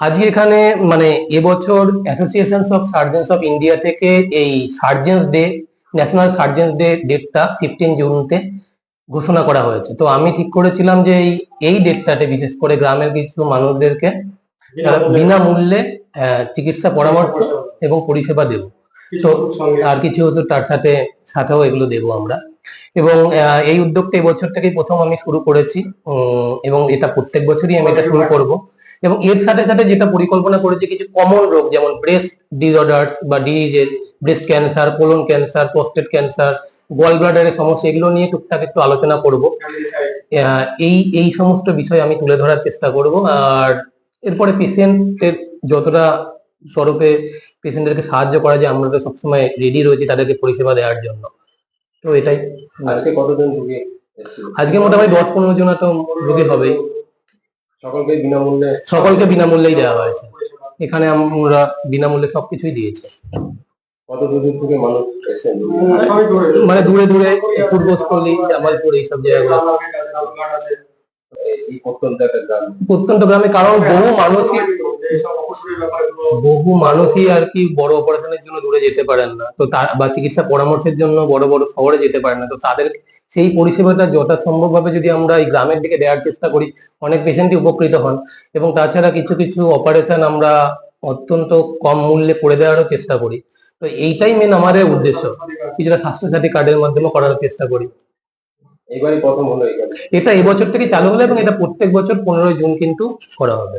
আজকে এখানে মানে এবছর association of surgeons of India থেকে এই surgeons day national surgeons day ডেটটা ফিফটিন জুনতে ঘোষণা করা হয়েছে। তো আমি ঠিক করেছিলাম যে এই এই ডেটটাতে বিশেষ করে গ্রামের কিছু মানুষদেরকে বিনামূল্যে চিকিৎসা পরামর্শ এবং পরিষেবা দেব। তো আর কিছু হতো তার সাথে সাথেও এগুলো দেবো আমরা। এবং এই উদ্যোগটা এই বছর থেকেই প্রথম আমি শুরু করেছি। এবং এটা প্রত্যেক বছরই আমি এটা শুরু করব। এবং এর সাথে সাথে যেটা পরিকল্পনা করেছি কিছু কমন রোগ যেমন ব্রেস্ট ডিসঅর্ডার্স বা diseases breast cancer colon cancer prostate cancer gall ব্লাডারের সমস্যা এগুলো নিয়ে টুকটাক একটু আলোচনা করব। এই এই সমস্ত বিষয় আমি তুলে ধরার চেষ্টা করব। আর এরপরে পেশেন্টের যতটা স্বরূপে পেশেন্টদেরকে সাহায্য করা যায় আমরা তো সবসময় রেডি রয়েছি তাদেরকে পরিষেবা দেওয়ার জন্য। তো এটাই। আজকে কতজন রুগী আজকে মোটামুটি দশ পনেরো জন তো রোগী হবেই। সকলকে বিনামূল্যে? সকলকে বিনামূল্যেই দেওয়া হয়েছে। এখানে আমরা বিনামূল্যে সবকিছুই দিয়েছি। কত দূর থেকে মানুষ মানে দূরে দূরে পূর্বস্থলী জামালপুর এইসব জায়গাগুলো। প্রত্যন্ত গ্রামে কারণ বহু মানুষই বহু মানুষই আর কি বড় অপারেশনের জন্য দূরে যেতে পারেন না। তো তার বা চিকিৎসা পরামর্শের জন্য বড় বড় শহরে যেতে পারেন না। তো তাদের সেই পরিষেবাটা যথাসম্ভব ভাবে যদি আমরা এই গ্রামের দিকে দেওয়ার চেষ্টা করি অনেক পেশেন্টই উপকৃত হন। এবং তাছাড়া কিছু কিছু অপারেশন আমরা অত্যন্ত কম মূল্যে করে দেওয়ারও চেষ্টা করি। তো এইটাই মেন আমাদের উদ্দেশ্য কিছুটা স্বাস্থ্যসাথী কার্ডের মাধ্যমে করার চেষ্টা করি। এবারে প্রথম হলো এটা এবছর থেকে চালু হলো এবং এটা প্রত্যেক বছর পনেরোই জুন কিন্তু করা হবে।